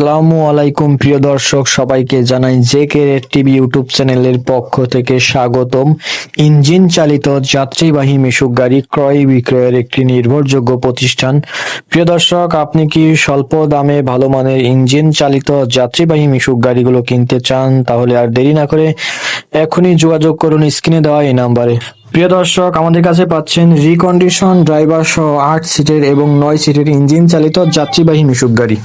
আসসালামু আলাইকুম, প্রিয় দর্শক, সবাইকে জানাই জে কে টিভি ইউটিউব চ্যানেলের পক্ষ থেকে স্বাগতম। ইঞ্জিন চালিত যাত্রীবাহী মিশুক গাড়ি ক্রয় বিক্রয়ের একটি নির্ভরযোগ্য প্রতিষ্ঠান। প্রিয় দর্শক, আপনি কি স্বল্প দামে ভালো মানের ইঞ্জিন চালিত যাত্রীবাহী মিশুক গাড়িগুলো কিনতে চান? তাহলে আর দেরি না করে এখনই যোগাযোগ করুন স্ক্রিনে দেওয়া এই নাম্বারে। প্রিয় দর্শক, আমাদের কাছে পাচ্ছেন রিকন্ডিশন ড্রাইভার সহ আট সিটের এবং নয় সিটের ইঞ্জিন চালিত যাত্রীবাহী মিশুক গাড়ি।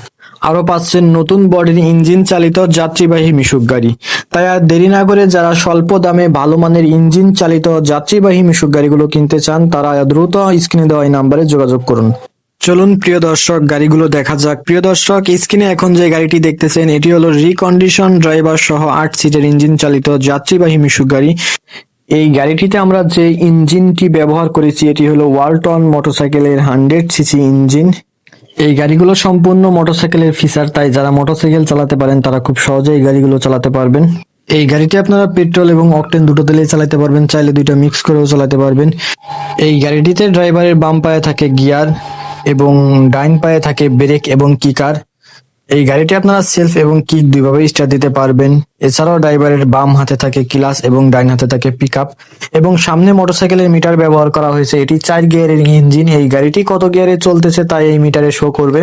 আরও পাচ্ছেন নতুন বডির ইঞ্জিন চালিত যাত্রীবাহী মিশুক গাড়ি। তাই আর দেরি না করে যারা স্বল্প দামে ভালো মানের ইঞ্জিন চালিত যাত্রীবাহী মিশুক গাড়িগুলো কিনতে চান, তারা দ্রুত স্ক্রিনে দেওয়া এই নাম্বারে যোগাযোগ করুন। চলুন প্রিয় দর্শক, গাড়িগুলো দেখা যাক। প্রিয় দর্শক, স্ক্রিনে এখন যে গাড়িটি দেখতেছেন, এটি হলো রিকন্ডিশন ড্রাইভার সহ আট সিটের ইঞ্জিন চালিত যাত্রীবাহী মিশুক গাড়ি। এই গাড়িটিতে আমরা যে ইঞ্জিনটি ব্যবহার করেছি, এটি হলো ওয়ালটন মোটরসাইকেলের হান্ড্রেড সিসি ইঞ্জিন। এই গাড়িগুলো সম্পূর্ণ মোটরসাইকেলের ফিচার তাই যারা মোটরসাইকেল চালাতে পারেন, তারা খুব সহজে এই গাড়িগুলো চালাতে পারবেন। এই গাড়িটি আপনারা পেট্রোল এবং অকটেন দুটো তেলেই চালাতে পারবেন, চাইলে দুইটা মিক্স করেও চালাতে পারবেন। এই গাড়িটিতে ড্রাইভারের বাম পায়ে থাকে গিয়ার এবং ডাইন পায়ে থাকে ব্রেক এবং কিকার এই গাড়িটি আপনারা সেলফ এবং কিক দুইভাবে স্টার্ট দিতে পারবেন। এছাড়াও ড্রাইভারের বাম হাতে থাকে ক্লাস এবং ডাইন হাতে থাকে পিক এবং সামনে মোটরসাইকেলের মিটার ব্যবহার করা হয়েছে। এটি চার গিয়ারের ইঞ্জিন এই গাড়িটি কত গিয়ারে চলতেছে তাই এই মিটারে শো করবে।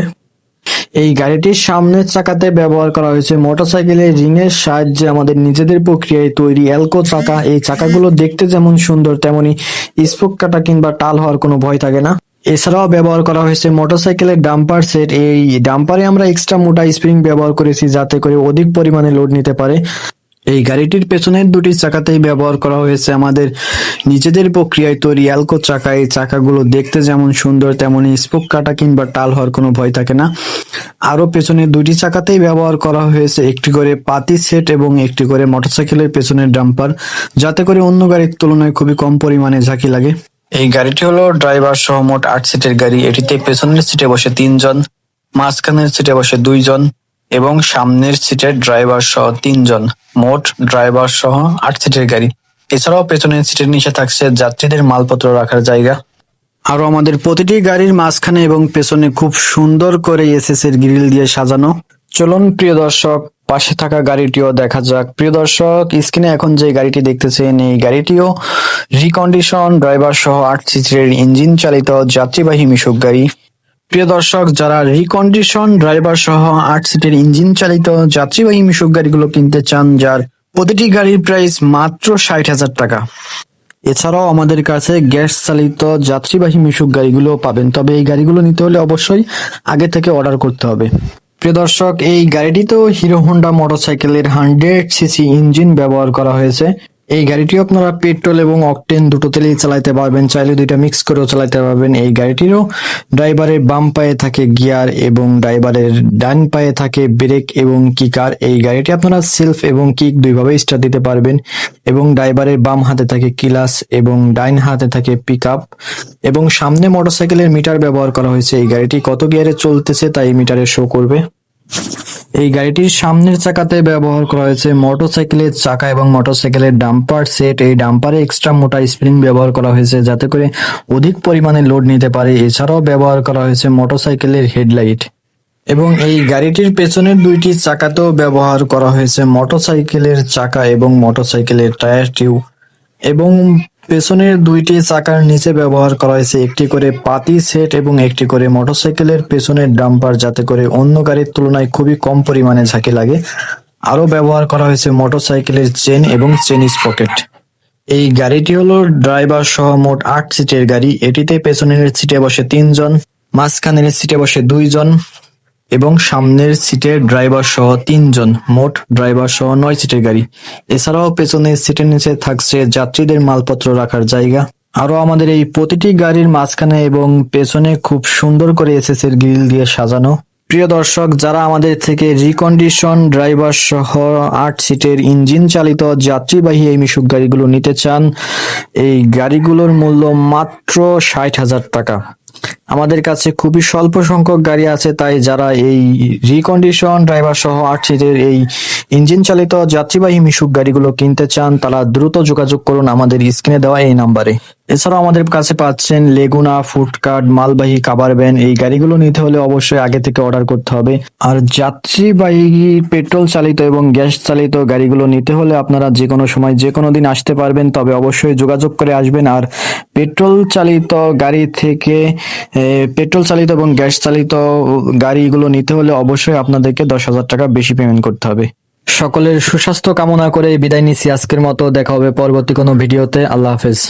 এই গাড়িটির সামনের চাকাতে ব্যবহার করা হয়েছে মোটরসাইকেলের রিং এর সাহায্যে আমাদের নিজেদের প্রক্রিয়ায় তৈরি অ্যালকো চাকা। এই চাকাগুলো দেখতে যেমন সুন্দর, তেমনি স্পোক কাটা কিংবা টাল হওয়ার কোনো ভয় থাকে না। এছাড়াও ব্যবহার করা হয়েছে মোটরসাইকেলের ডাম্পার সেট। এই ডাম্পারে আমরা এক্সট্রা মোটা স্প্রিং ব্যবহার করেছি যাতে করে অধিক পরিমাণে লোড নিতে পারে। এই গাড়িটির পেছনের দুটি চাকাতেই ব্যবহার করা হয়েছে আমাদের নিজেদের প্রক্রিয়ায় তৈরি অ্যালকো চাকা। এই চাকাগুলো দেখতে যেমন সুন্দর, তেমনি স্পোক কাটা কিংবা টাল হওয়ার কোনো ভয় থাকে না। আরও পেছনের দুটি চাকাতেই ব্যবহার করা হয়েছে, একটি করে পাতি সেট এবং একটি করে মোটরসাইকেলের পেছনের ডাম্পার, যাতে করে অন্য গাড়ির তুলনায় খুবই কম পরিমাণে ঝাঁকি লাগে। এই গাড়িটি হলো ড্রাইভার সহ মোট আট সিটের গাড়ি। এটিতে পেছনের সিটে বসে তিনজন, মাঝখানের সিটে বসে দুইজন এবং সামনের সিটের ড্রাইভার সহ তিনজন, মোট ড্রাইভার সহ আট সিটের গাড়ি। এছাড়াও পেছনের সিটের নিচে থাকছে যাত্রীদের মালপত্র রাখার জায়গা। আরও আমাদের প্রতিটি গাড়ির মাঝখানে এবং পেছনে খুব সুন্দর করে এসএস এর গ্রিল দিয়ে সাজানো। চলুন, প্রিয় দর্শক পাশে থাকা গাড়িটিও দেখা যাক। প্রিয় দর্শক, স্ক্রিনে এখন যে গাড়িটি দেখতেছেন, এই গাড়িটিও রিকন্ডিশন ড্রাইভার সহ আট সিটের ইঞ্জিন চালিত যাত্রীবাহী মিশুক গাড়ি। প্রিয় দর্শক, যারা রিকন্ডিশন ড্রাইভার সহ আট সিটের ইঞ্জিন চালিত যাত্রীবাহী মিশুক গাড়িগুলো কিনতে চান, যার প্রতিটি গাড়ির প্রাইস মাত্র ষাট হাজার টাকা। এছাড়াও আমাদের কাছে গ্যাস চালিত যাত্রীবাহী মিশুক গাড়িগুলো পাবেন। তবে এই গাড়িগুলো নিতে হলে অবশ্যই আগে থেকে অর্ডার করতে হবে। প্রিয় দর্শক এই গাড়িটি তো হিরো হোন্ডা মোটরসাইকেলের হান্ড্রেড সিসি ইঞ্জিন ব্যবহার করা হয়েছে। এই গাড়িটি আপনারা পেট্রোল এবং অকটেন দুটো তেলেই চালাতে পারবেন। চাইলে দুইটা মিক্স করেও চালাতে পারবেন। এই গাড়িটিরও ড্রাইভারের বাম পায়ে থাকে গিয়ার এবং ড্রাইভারের ডান পায়ে থাকে ব্রেক এবং কিকার এই গাড়িটি আপনারা সেলফ এবং কিক দুইভাবে স্টার্ট দিতে পারবেন এবং ড্রাইভারের বাম হাতে থাকে কিলাস এবং ডাইন হাতে থাকে পিক এবং সামনে মোটরসাইকেলের মিটার ব্যবহার করা হয়েছে। এই গাড়িটি কত গিয়ারে চলতেছে তাই মিটারে শো করবে। এই গাড়িটির সামনের চাকাতে ব্যবহার করা হয়েছে মোটরসাইকেলের চাকা এবং মোটরসাইকেলের ডাম্পার সেট। এই ডাম্পারে এক্সট্রা মোটা স্প্রিং ব্যবহার করা হয়েছে যাতে করে অধিক পরিমাণে লোড নিতে পারে। এছাড়াও ব্যবহার করা হয়েছে মোটরসাইকেলের হেডলাইট। এবং এই গাড়িটির পেছনের দুইটি চাকাতেও ব্যবহার করা হয়েছে মোটরসাইকেলের চাকা এবং মোটরসাইকেলের টায়ার টিউব। এবং পেছনের দুইটি চাকার নিচে ব্যবহার করা হয়েছে। একটি করে পাতি সেট এবং একটি করে মোটরসাইকেলের পেছনের ডাম্পার যাতে করে অন্য গাড়ির তুলনায় খুবই কম পরিমাণে ঝাঁকি লাগে। আরও ব্যবহার করা হয়েছে মোটরসাইকেলের চেন এবং চেন স্পকেট এই গাড়িটি হলো ড্রাইভার সহ মোট আট সিটের গাড়ি। এটিতে পেছনের সিটে বসে তিনজন, মাঝখানের সিটে বসে দুইজন। এবং সামনের সিটের ড্রাইভার সহ তিনজন, মোট ড্রাইভার সহ নয় সিটের গাড়ি। এছাড়াও পেছনের সিটের নিচে থাকছে যাত্রীদের মালপত্র রাখার জায়গা। আরও আমাদের এই প্রতিটি গাড়ির মাঝখানে এবং পেছনে খুব সুন্দর করে এসএস এর গ্রিল দিয়ে সাজানো। প্রিয় দর্শক, যারা আমাদের থেকে রিকন্ডিশন ড্রাইভার সহ আট সিটের ইঞ্জিন চালিত যাত্রীবাহী এই মিশুক গাড়িগুলো নিতে চান, এই গাড়িগুলোর মূল্য মাত্র ষাট হাজার টাকা। আমাদের কাছে খুবই স্বল্প সংখ্যক গাড়ি আছে, তাই যারা এই রিকন্ডিশন ড্রাইভার সহ আট সিটের এই ইঞ্জিন চালিত যাত্রীবাহী মিশুক গাড়িগুলো কিনতে চান, তারা দ্রুত যোগাযোগ করুন আমাদের স্ক্রিনে দেওয়া এই নাম্বারে। এছাড়াও আমাদের কাছে পাচ্ছেন লেগুনা ফুডকার্ট মালবাহী কাবার ভ্যান, এই গাড়িগুলো নিতে হলে অবশ্যই আগে থেকে অর্ডার করতে হবে। আর যাত্রীবাহী পেট্রোল চালিত এবং গ্যাস চালিত গাড়িগুলো নিতে হলে আপনারা যে কোনো সময় যে কোনো দিন আসতে পারবেন, তবে অবশ্যই যোগাযোগ করে আসবেন। আর পেট্রোল চালিত গাড়ি থেকে পেট্রোল চালিত এবং গ্যাস চালিত গাড়িগুলো নিতে হলে অবশ্যই আপনাদেরকে দশ হাজার টাকা বেশি পেমেন্ট করতে হবে। সকলের সুস্বাস্থ্য কামনা করে বিদায় নিচ্ছি। আজকের মতো দেখা হবে পরবর্তী কোনো ভিডিওতে। আল্লাহ হাফেজ।